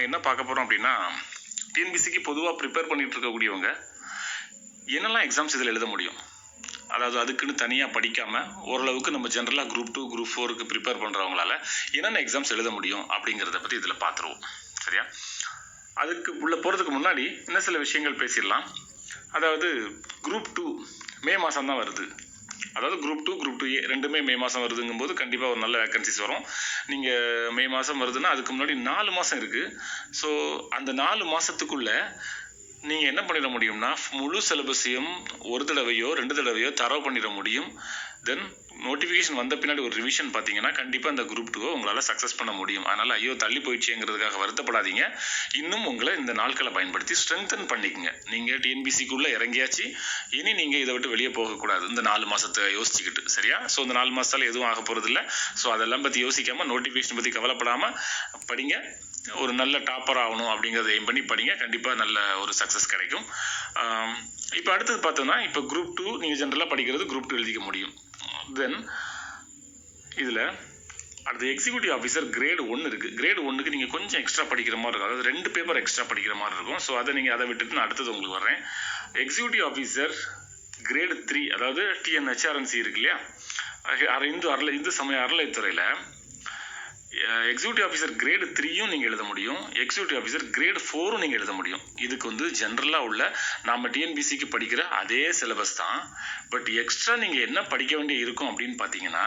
நம்ம என்ன பார்க்க போகிறோம் அப்படின்னா டிஎன்பிசிக்கு பொதுவாக ப்ரிப்பேர் பண்ணிகிட்டு இருக்கக்கூடியவங்க என்னெல்லாம் எக்ஸாம்ஸ் இதில் எழுத முடியும்? அதாவது அதுக்குன்னு தனியாக படிக்காமல் ஓரளவுக்கு நம்ம ஜென்ரலாக குரூப் டூ குரூப் ஃபோருக்கு ப்ரிப்பேர் பண்ணுறவங்களால என்னென்ன எக்ஸாம்ஸ் எழுத முடியும் அப்படிங்கிறத பற்றி இதில் பார்த்துருவோம். சரியா? அதுக்கு உள்ளே போகிறதுக்கு முன்னாடி இன்னும் சில விஷயங்கள் பேசிடலாம். அதாவது குரூப் டூ மே மாதம் தான் வருது. அதாவது group two group two A ரெண்டுமே மே மாதம் வருதுங்கும் போது கண்டிப்பாக ஒரு நல்ல வேக்கன்சிஸ் வரும். நீங்கள் மே மாதம் வருதுன்னா அதுக்கு முன்னாடி நாலு மாதம் இருக்குது ஸோ அந்த நாலு மாதத்துக்குள்ளே நீங்கள் என்ன பண்ணிட முடியும்னா முழு சிலபஸையும் ஒரு தடவையோ ரெண்டு தடவையோ தரவு பண்ணிட முடியும். தென் நோட்டிஃபிகேஷன் வந்த பின்னாடி ஒரு ரிவிஷன் பார்த்தீங்கன்னா கண்டிப்பாக அந்த குரூப் டூவை உங்களால் சக்ஸஸ் பண்ண முடியும். அதனால் ஐயோ தள்ளி போயிடுச்சுங்கிறதுக்காக வருத்தப்படாதீங்க. இன்னும் உங்களை இந்த நாட்களை பயன்படுத்தி ஸ்ட்ரென்தன் பண்ணிக்கங்க. நீங்கள் டிஎன்பிசிக்குள்ளே இறங்கியாச்சு. இனி நீங்கள் இதை விட்டு வெளியே போகக்கூடாது. இந்த நாலு மாதத்தை யோசிச்சுக்கிட்டு சரியா? ஸோ இந்த நாலு மாதத்தால் எதுவும் ஆக போகிறதில்ல ஸோ அதெல்லாம் பற்றி யோசிக்காமல் நோட்டிஃபிகேஷன் பற்றி கவலைப்படாமல் படிங்க. ஒரு நல்ல டாப்பர் ஆகணும் அப்படிங்கிறத எய்ம் பண்ணி படிங்க. கண்டிப்பாக நல்ல ஒரு சக்ஸஸ் கிடைக்கும். இப்போ அடுத்தது பார்த்தோம்னா இப்போ குரூப் டூ நீங்கள் ஜென்ரலாக படிக்கிறது குரூப் டூ எழுதிக்க முடியும். தென் இதில் அடுத்து எக்ஸிக்யூட்டிவ் ஆஃபீஸர் கிரேடு ஒன்று இருக்குது கிரேடு ஒன்றுக்கு நீங்கள் கொஞ்சம் எக்ஸ்ட்ரா படிக்கிற மாதிரி இருக்கும். அதாவது ரெண்டு பேப்பர் எக்ஸ்ட்ரா படிக்கிற மாதிரி இருக்கும். ஸோ அதை நீங்கள் அதை விட்டுட்டு நான் அடுத்தது உங்களுக்கு வர்றேன். எக்ஸிக்யூட்டிவ் ஆஃபீஸர் கிரேடு த்ரீ அதாவது டிஎன்ஹெச்ஆர்என்சி இருக்கு இல்லையா? அரை இந்து அறல இந்து சமய அறலைத்துறையில் எக்ஸிக்யூட்டிவ் ஆஃபீஸர் கிரேடு த்ரீயும் நீங்கள் எழுத முடியும். எக்ஸிக்யூட்டிவ் ஆஃபீஸர் கிரேடு ஃபோரும் நீங்கள் எழுத முடியும். இதுக்கு வந்து ஜென்ரலாக உள்ள நம்ம டிஎன்பிசிக்கு படிக்கிற அதே சிலபஸ் தான். பட் எக்ஸ்ட்ரா நீங்கள் என்ன படிக்க வேண்டிய இருக்கும் அப்படின்னு பார்த்தீங்கன்னா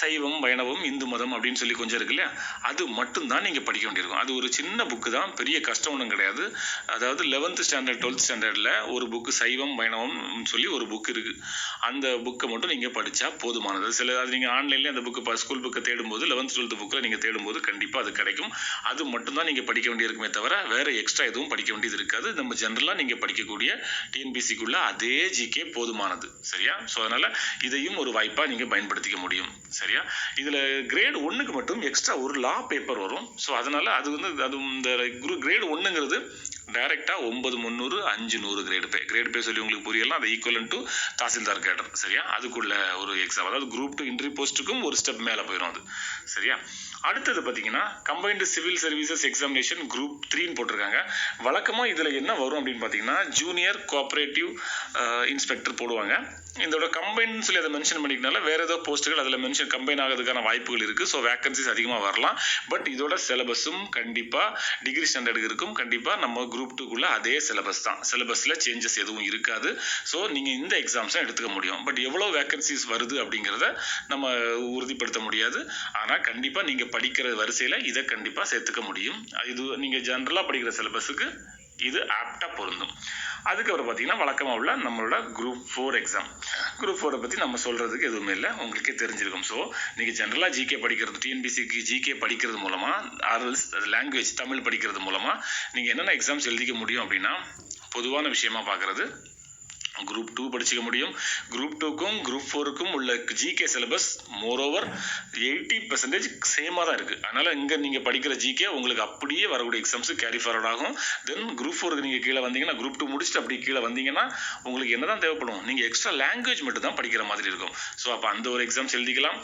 சைவம் வைணவம் இந்து மதம் அப்படின்னு சொல்லி கொஞ்சம் இருக்கு இல்லையா? அது மட்டும்தான் நீங்கள் படிக்க வேண்டியிருக்கும். அது ஒரு சின்ன புக்கு தான். பெரிய கஷ்டம் ஒன்றும் கிடையாது. அதாவது லெவன்த்து ஸ்டாண்டர்ட் டுவெல்த் ஸ்டாண்டர்டில் ஒரு புக்கு சைவம் வைணவம் சொல்லி ஒரு புக் இருக்குது அந்த புக்கை மட்டும் நீங்கள் படித்தா போதுமானது. சில அது நீங்கள் ஆன்லைன்லேயே அந்த புக்கு ஸ்கூல் புக்கை தேடும்போது லெவன்த் டுவெல்த் புக்கில் நீங்கள் தேடும்போது கண்டிப்பாக அது கிடைக்கும். அது மட்டும்தான் நீங்கள் படிக்க வேண்டியிருக்குமே தவிர வேறு எக்ஸ்ட்ரா எதுவும் படிக்க வேண்டியது இருக்காது. நம்ம ஜென்ரலாக நீங்கள் படிக்கக்கூடிய டிஎன்பிசிக்குள்ள அதே ஜிகே போதுமானது. சரியா? ஸோ அதனால் இதையும் ஒரு வாய்ப்பாக நீங்கள் பயன்படுத்திக்க முடியும். சரி. சரியா? இதில் கிரேட் ஒன்றுக்கு மட்டும் எக்ஸ்ட்ரா ஒரு லா பேப்பர் வரும். ஸோ அதனால் அது வந்து அது இந்த குரு கிரேடு ஒன்றுங்கிறது டைரெக்டாக ஒன்பது முந்நூறு அஞ்சு நூறு கிரேடு பே கிரேட் பே சொல்லி உங்களுக்கு புரியலாம் அது ஈக்குவலன் டு தாசில்தார் கேடர் சரியா? அதுக்குள்ள ஒரு எக்ஸாம் அதாவது குரூப் டூ இன்ட்ரி போஸ்ட்டுக்கும் ஒரு ஸ்டெப் மேலே போயிடும் அது சரியா? அடுத்தது பார்த்தீங்கன்னா combined civil services examination group த்ரீன்னு போட்டிருக்காங்க. வழக்கமாக இதில் என்ன வரும் அப்படின்னு பார்த்தீங்கன்னா ஜூனியர் கோஆப்ரேட்டிவ் இன்ஸ்பெக்டர் போடுவாங்க. இதோட கம்பைன் சொல்லி அதை மென்ஷன் பண்ணிக்கனால வேறு ஏதோ போஸ்ட்டுகள் அதில் மென்ஷன் கம்பைன் ஆகிறதுக்கான வாய்ப்புகள் இருக்குது ஸோ வேக்கன்சிஸ் அதிகமாக வரலாம். பட் இதோட சிலபஸும் கண்டிப்பாக டிகிரி ஸ்டாண்டர்டுக்கு இருக்கும். கண்டிப்பாக நம்ம குரூப் டூக்குள்ளே அதே சிலபஸ் தான். சிலபஸில் சேஞ்சஸ் எதுவும் இருக்காது. ஸோ நீங்கள் இந்த எக்ஸாம்ஸும் எடுத்துக்க முடியும். பட் எவ்வளோ வேக்கன்சிஸ் வருது அப்படிங்கிறத நம்ம உறுதிப்படுத்த முடியாது. ஆனால் கண்டிப்பாக நீங்கள் படிக்கிற வரிசையில் இதை கண்டிப்பாக சேர்த்துக்க முடியும். இது நீங்கள் ஜென்ரலாக படிக்கிற சிலபஸுக்கு இது ஆப்டாக பொருந்தும். அதுக்கப்புறம் பார்த்தீங்கன்னா வழக்கமாக உள்ள நம்மளோட குரூப் ஃபோர் எக்ஸாம் குரூப் ஃபோரை பற்றி நம்ம சொல்கிறதுக்கு எதுவுமே இல்லை. உங்களுக்கே தெரிஞ்சிருக்கும். ஸோ நீங்கள் ஜென்ரலாக ஜிகே படிக்கிறது டிஎன்பிசிக்கு ஜிகே படிக்கிறது மூலமாக ஆர்எல்ஸ் லாங்குவேஜ் தமிழ் படிக்கிறது மூலமாக நீங்கள் என்னென்ன எக்ஸாம்ஸ் எழுதிக்க முடியும் அப்படின்னா பொதுவான விஷயமா பார்க்குறது குரூப் டூ படிச்சுக்க முடியும். குரூப் டூக்கும் குரூப் ஃபோருக்கும் உள்ள GK syllabus more over eighty percentage சேமாக தான் இருக்குது அதனால் இங்கே நீங்கள் படிக்கிற ஜிகே உங்களுக்கு அப்படியே வரக்கூடிய எக்ஸாம்ஸு கேரி ஃபார்வர்ட் ஆகும். தென் குரூப் ஃபோருக்கு நீங்கள் கீழே வந்தீங்கன்னா குரூப் டூ முடிச்சுட்டு அப்படி கீழே வந்தீங்கன்னா உங்களுக்கு என்ன தான் தேவைப்படும்? நீங்கள் எக்ஸ்ட்ரா லாங்குவேஜ் மட்டும் தான் படிக்கிற மாதிரி இருக்கும். ஸோ அப்போ அந்த ஒரு எக்ஸாம்ஸ் எழுதிக்கலாம்.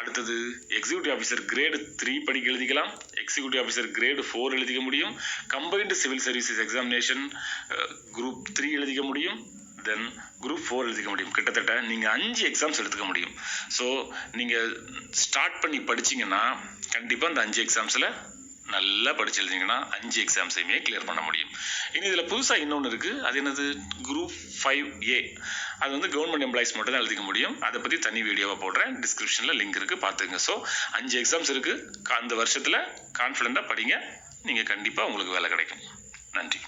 அடுத்தது எக்ஸிக்யூட்டிவ் ஆஃபீஸர் கிரேடு த்ரீ படிக்க எழுதிக்கலாம். எக்ஸிக்யூட்டிவ் ஆஃபீஸர் கிரேடு ஃபோர் எழுதிக்க முடியும். Combined civil services examination group three எழுதிக்க முடியும். தென் குரூப் ஃபோர் எழுதிக்க முடியும். கிட்டத்தட்ட நீங்கள் அஞ்சு எக்ஸாம்ஸ் எடுத்துக்க முடியும். ஸோ நீங்கள் ஸ்டார்ட் பண்ணி படிச்சீங்கன்னா கண்டிப்பாக அந்த அஞ்சு எக்ஸாம்ஸில் நல்லா படிச்சு எழுதிங்கன்னா அஞ்சு எக்ஸாம்ஸையுமே கிளியர் பண்ண முடியும். இனி இதில் புதுசாக இன்னொன்று இருக்குது அது என்னது? குரூப் ஃபைவ் ஏ அது வந்து கவர்மெண்ட் எம்ப்ளாயிஸ் மட்டும் தான் எழுதிக்க முடியும். அதை பற்றி தனி வீடியோவாக போடுறேன். டிஸ்கிரிப்ஷனில் லிங்க் இருக்குது பார்த்துங்க ஸோ அஞ்சு எக்ஸாம்ஸ் இருக்குது அந்த வருஷத்தில் கான்ஃபிடெண்ட்டாக படிங்க. நீங்கள் கண்டிப்பாக உங்களுக்கு வேலை கிடைக்கும். நன்றி.